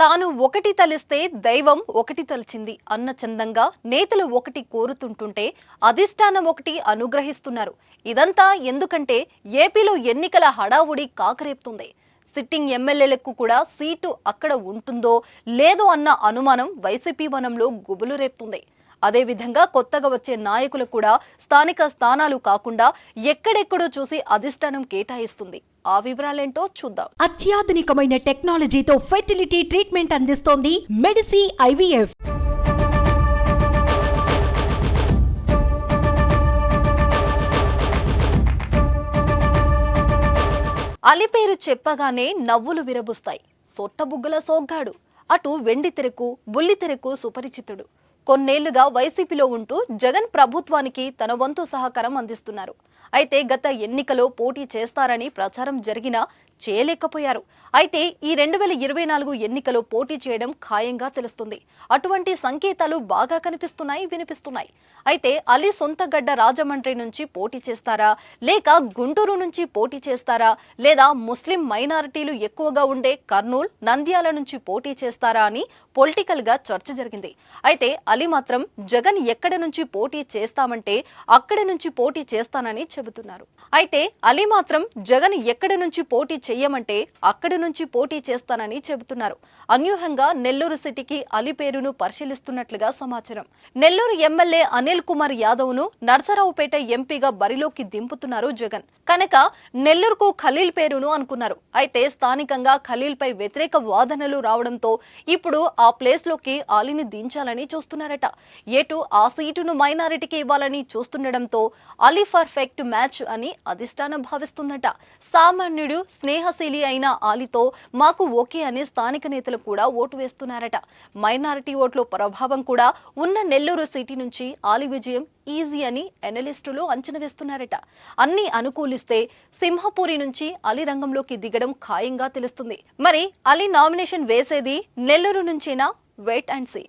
తాను ఒకటి తలిస్తే దైవం ఒకటి తలిచింది అన్న చందంగా నేతలు ఒకటి కోరుతుంటుంటే అధిష్టానం ఒకటి అనుగ్రహిస్తున్నారు. ఇదంతా ఎందుకంటే ఏపీలో ఎన్నికల హడావుడి కాకరేపుతుంది. సిట్టింగ్ ఎమ్మెల్యేలకు కూడా సీటు అక్కడ ఉంటుందో లేదో అన్న అనుమానం వైసీపీ వనంలో గుబులు రేపుతుంది. అదేవిధంగా కొత్తగా వచ్చే నాయకులు కూడా స్థానిక స్థానాలు కాకుండా ఎక్కడెక్కడో చూసి అధిష్టానం కేటాయిస్తుంది. ఆ వివరాలేంటో చూద్దాం. అత్యాధునికమైన టెక్నాలజీతో ఫెర్టిలిటీ ట్రీట్మెంట్ అందిస్తోంది మెడిసి ఐవీఎఫ్. అలి పేరు చెప్పగానే నవ్వులు విరబుస్తాయి. సొట్టబుగ్గల సోగ్గాడు. అటు వెండి తెరకు బుల్లి తెరకు సుపరిచితుడు. కొన్నేళ్ళుగా వైసీపీలో ఉంటూ జగన్ ప్రభుత్వానికి తన వంతు సహకారం అందిస్తున్నారు. అయితే గత ఎన్నికలో పోటీ చేస్తారని ప్రచారం జరిగినా చేయలేకపోయారు. అయితే ఈ రెండు వేల ఇరవై నాలుగు ఎన్నికలో పోటీ చేయడం ఖాయంగా తెలుస్తుంది. అటువంటి సంకేతాలు బాగా కనిపిస్తున్నాయి వినిపిస్తున్నాయి. అయితే అలీ సొంత గడ్డ రాజమండ్రి నుంచి పోటీ చేస్తారా? లేక గుంటూరు నుంచి పోటీ చేస్తారా? లేదా ముస్లిం మైనారిటీలు ఎక్కువగా ఉండే కర్నూల్ నంద్యాల నుంచి పోటీ చేస్తారా అని పొలిటికల్గా చర్చ జరిగింది. అయితే అలీ మాత్రం జగన్ ఎక్కడ నుంచి పోటీ చేస్తామంటే అక్కడి నుంచి పోటీ చేస్తానని చెబుతున్నారు. అయితే అలీ మాత్రం జగన్ ఎక్కడ నుంచి పోటీ చెయ్యమంటే అక్కడి నుంచి పోటీ చేస్తానని చెబుతున్నారు. అన్యూహంగా నెల్లూరు సిటీకి అలీ పేరును పరిశీలిస్తున్నట్లుగా సమాచారం. నెల్లూరు ఎమ్మెల్యే అనిల్ కుమార్ యాదవ్ను నర్సరావుపేట ఎంపీగా బరిలోకి దింపుతున్నారు జగన్. కనుక నెల్లూరుకు ఖలీల్ పేరును అనుకున్నారు. అయితే స్థానికంగా ఖలీల్ పై వ్యతిరేక వాదనలు రావడంతో ఇప్పుడు ఆ ప్లేస్లోకి అలీని దించాలని చూస్తున్నారు. చూస్తున్నారట. ఎటు ఆ సీటును మైనారిటీకి ఇవ్వాలని చూస్తుండటంతో అలీ పర్ఫెక్ట్ మ్యాచ్ అని అధిష్టానం భావిస్తుందట. సామాన్యుడు స్నేహశీలి అయిన అలీతో మాకు ఓకే అని స్థానిక నేతలు కూడా ఓటు వేస్తున్నారట. మైనారిటీ ఓట్ల ప్రభావం కూడా ఉన్న నెల్లూరు సిటీ నుంచి ఆలి విజయం ఈజీ అని ఎనలిస్టులు అంచనా వేస్తున్నారట. అన్ని అనుకూలిస్తే సింహపూరి నుంచి అలీ రంగంలోకి దిగడం ఖాయంగా తెలుస్తుంది. మరి అలీ నామినేషన్ వేసేది నెల్లూరు నుంచేనా? Wait and see.